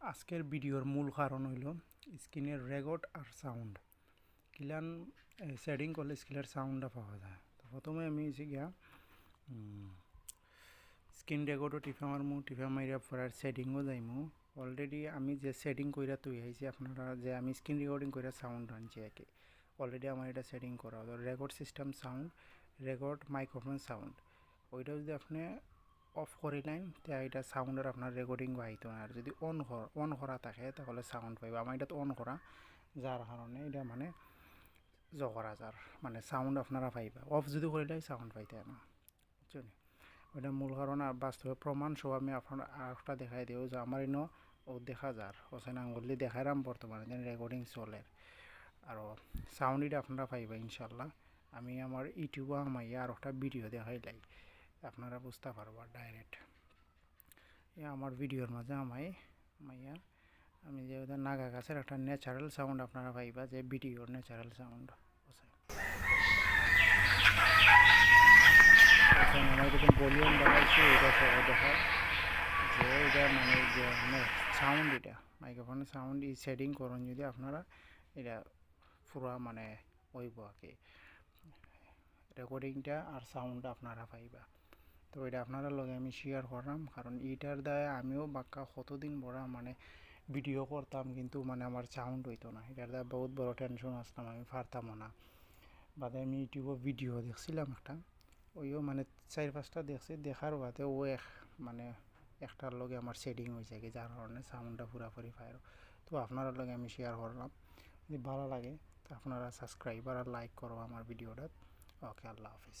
আজকের ভিডিওর মূল কারণ হইল স্ক্রিনের রেকর্ড আর সাউন্ড। কিলান সেটিং করলে স্ক্রিনের সাউন্ডটা পাওয়া যায়। তো প্রথমে আমি হচ্ছে গিয়া স্ক্রিন রেকর্ডও টিফা মারমু, টিফা মাইরা পড়ার সেটিংও যাইমু। অলরেডি আমি যে সেটিং কইরা তুই আইছি আপনারা যে আমি স্ক্রিন রেকর্ডিং কইরা সাউন্ড আনছি আর কি অলরেডি আমার এটা সেটিং করা। Record system sound record microphone sound ওইটা যদি আপনি অফ করিলেন তে এটা সাউন্ডের আপনার রেকর্ডিং আইতো না আর যদি অন অন করা থাকে, তাহলে সাউন্ড পাইব আমার এটা তো অন করা যার কারণে এটা মানে জগরা যার মানে সাউন্ড আপনারা পাইবা অফ যদি করিলে সাউন্ড পাইতে না বুঝছেন ওইটা মূল কারণ বাস্তবে প্রমাণ সহ আমি আপনার একটা দেখাই দিও, যে আমার ইনো ও দেখা যার হোসেন আঙ্গুলি দেখাইলাম বর্তমানে যেন রেকর্ডিং চলে। আর সাউন্ড এটা আপনারা পাইবা ইনশাল্লাহ আমি আমার ইউটিউবে আমাই আর একটা ভিডিও দেখাইলাই আপনারা বুঝতে পারবা ডাইরেক্ট এ আমার ভিডিওর মাঝে আমাই মাইয়া, আমি যে ওদের নাগা গাছের একটা ন্যাচারাল সাউন্ড আপনারা পাইবা, যে ভিডিওর ন্যাচারাল সাউন্ড ভলিউম দেখাচ্ছি এটা সহ দেখা যে এটা মানে যে সাউন্ড এটা মাইক্রোফোনের সাউন্ড ই সেটিং করুন যদি আপনারা, এটা পুরা মানে ওইব আর কি। রেকর্ডিংটা আর সাউন্ডটা আপনারা পাইবা। তো এটা আপনারা লগে আমি শেয়ার করলাম। কারণ এইটার দ্বারা আমিও বাক্কা কতদিন বড় মানে ভিডিও করতাম কিন্তু মানে আমার সাউন্ড হইতো না। এটার দ্বারা বহুত বড় টেনশন আসতাম, আমি পারতাম না। বাদে আমি ইউটিউবে ভিডিও দেখছিলাম একটা। ওইও মানে চার পাঁচটা দেখছি, দেখার বাদে ও এক মানে একটার লগে আমার সেটিং হয়েছে কি যার কারণে সাউন্ডটা পুরাপুরি পায়। তো আপনার লগে আমি শেয়ার করলাম। যদি ভালো লাগে, তো আপনারা সাবস্ক্রাইব আর লাইক করো আমার ভিডিওটা ওকে, আল্লাহ হাফিজ।